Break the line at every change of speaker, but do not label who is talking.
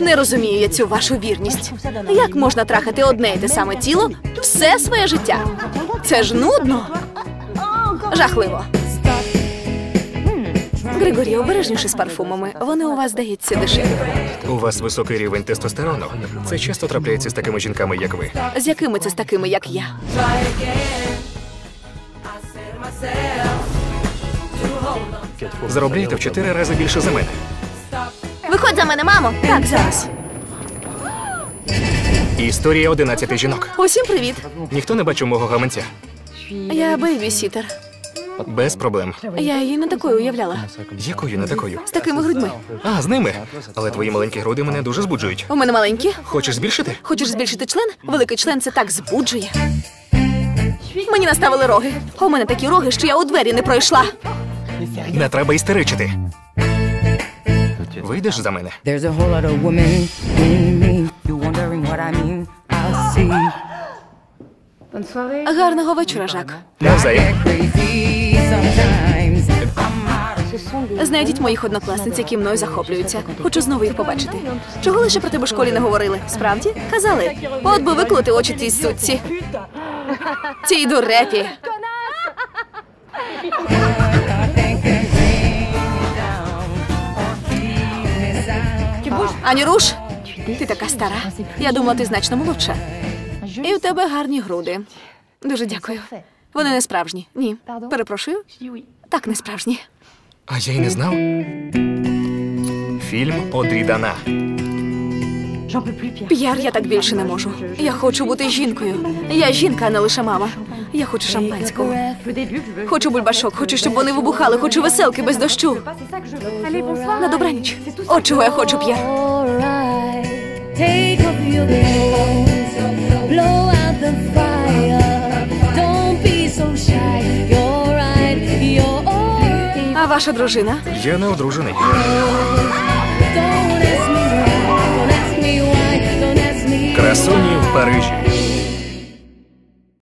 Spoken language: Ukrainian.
Не розумію я цю вашу вірність. Як можна трахати одне і те саме тіло все своє життя? Це ж нудно. Жахливо. Григорій, обережніше з парфумами. Вони у вас, здається, дешеві.
У вас високий рівень тестостерону. Це часто трапляється з такими жінками, як ви.
З якими це з такими, як я?
Заробляєте в чотири рази більше за мене.
Мене, мамо. Так, зараз.
Історія 11 жінок.
Усім привіт.
Ніхто не бачив мого гаманця.
Я бейбі-сітер.
Без проблем.
Я її не такою уявляла.
Якою не такою?
З такими грудьми.
А, з ними. Але твої маленькі груди мене дуже збуджують.
У мене маленькі.
Хочеш збільшити?
Хочеш збільшити член? Великий член це так збуджує. Мені наставили роги. У мене такі роги, що я у двері не пройшла.
Не треба істеричити. Вийдеш за мене?
There's a whole lot of women in me. You wondering what I mean? I'll see.
Гарного вечора, Жак.
Навзаєм.
Crazy sometimes.
Знайдіть моїх однокласниць, які мною захоплюються. Хочу знову їх побачити. Чого лише про тебе в школі не говорили? Справді? Казали. От би виколоти очі тій сутці. Цій дурепі. Ані руш, ти така стара. Я думала, ти значно молодша. І у тебе гарні груди. Дуже дякую. Вони не справжні. Ні. Перепрошую. Так, не справжні.
А я й не знав. Фільм Одрі Дана.
П'яр, я так більше не можу. Я хочу бути жінкою. Я жінка, а не лише мама. Я хочу шампанського. Хочу бульбашок, хочу, щоб вони вибухали, хочу веселки без дощу. На добраніч. От чого я хочу п'яр.
Take off your clothes, blow out the fire. Don't be so shy. You're right, you're alright.
А ваша дружина?
Я не одружений.
Don't ask me why, don't ask me why, don't ask me.
Красуні в Парижі.